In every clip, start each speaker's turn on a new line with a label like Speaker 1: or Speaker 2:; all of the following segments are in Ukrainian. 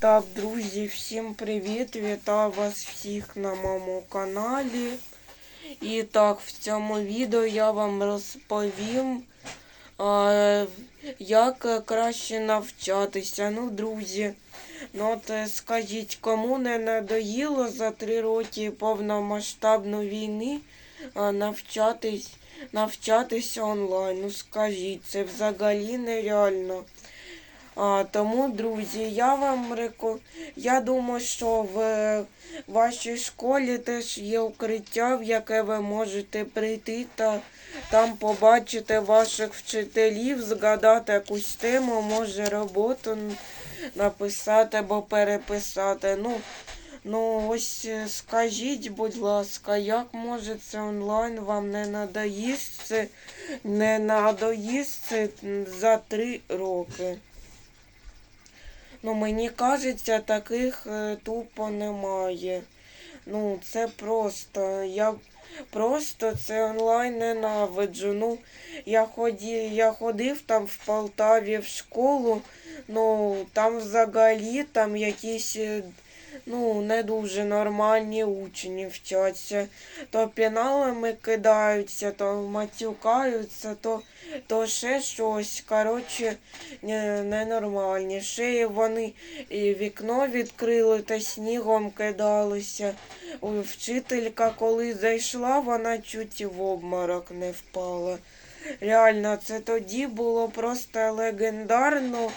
Speaker 1: Так, друзі, всім привіт! Вітаю вас всіх на моєму каналі. І так, в цьому відео я вам розповім, а, як краще навчатися. Ну, друзі, ну от е, скажіть, кому не надоїло за три роки повномасштабної війни а, навчатись, навчатися онлайн? Ну скажіть, це взагалі нереально. Тому, друзі, я вам реко... я думаю, що в вашій школі теж є укриття, в яке ви можете прийти та там побачити ваших вчителів, згадати якусь тему, може роботу написати або переписати. Ну, ну ось е, скажіть, будь ласка, як може це онлайн вам не надоїсть не надоїсть за три роки? Ну, мені кажеться, таких е, тупо немає. Ну, це просто. Я просто це онлайн ненавиджу. Ну, я, ходив, я ходив там в Полтаві в школу, ну, там взагалі там якісь. Ну, не дуже нормальні учні вчаться. То пеналами кидаються, то матюкаються, то, то ще щось. Коротше, не- ненормальні. Ще вони і вікно відкрили та снігом кидалися. Вчителька, коли зайшла, вона чуть в обморок не впала. Реально, це тоді було просто легендарно.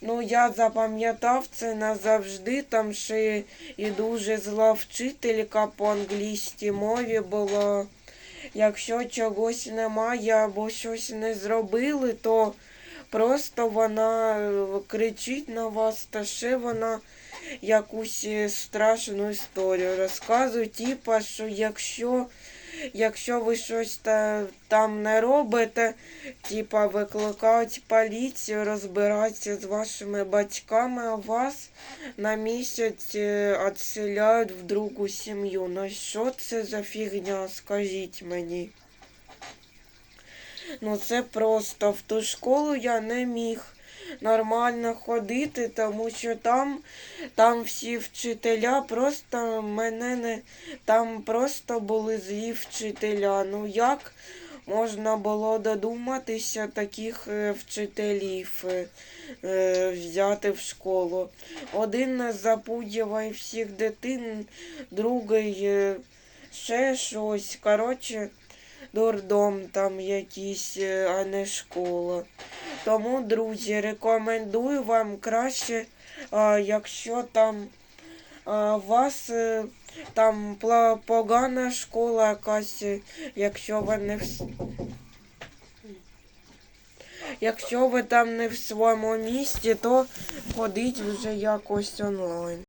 Speaker 1: Ну, я запам'ятав це назавжди. Там ще і дуже зла вчителька по англійській мові була. Якщо чогось немає або щось не зробили, то просто вона е, кричить на вас, та ще вона якусь е, страшну історію розказує. Типа, що якщо, якщо ви щось та, там не робите, типа викликають поліцію, розбиратися з вашими батьками, а вас на місяць е, відселяють в другу сім'ю. Ну що це за фігня, скажіть мені. Ну це просто в ту школу я не міг нормально ходити, тому що там, там всі вчителя просто мене не там просто були злі вчителя. Ну як можна було додуматися таких е, вчителів е, е, взяти в школу? Один запудюває всіх дитин, другий е, ще щось. Коротше, дурдом там якийсь, е, а не школа. Тому, друзі, рекомендую вам краще, а, якщо там у вас е, там погана школа якась, е, якщо ви не в Якщо ви там не в своєму місті, то ходіть вже якось онлайн.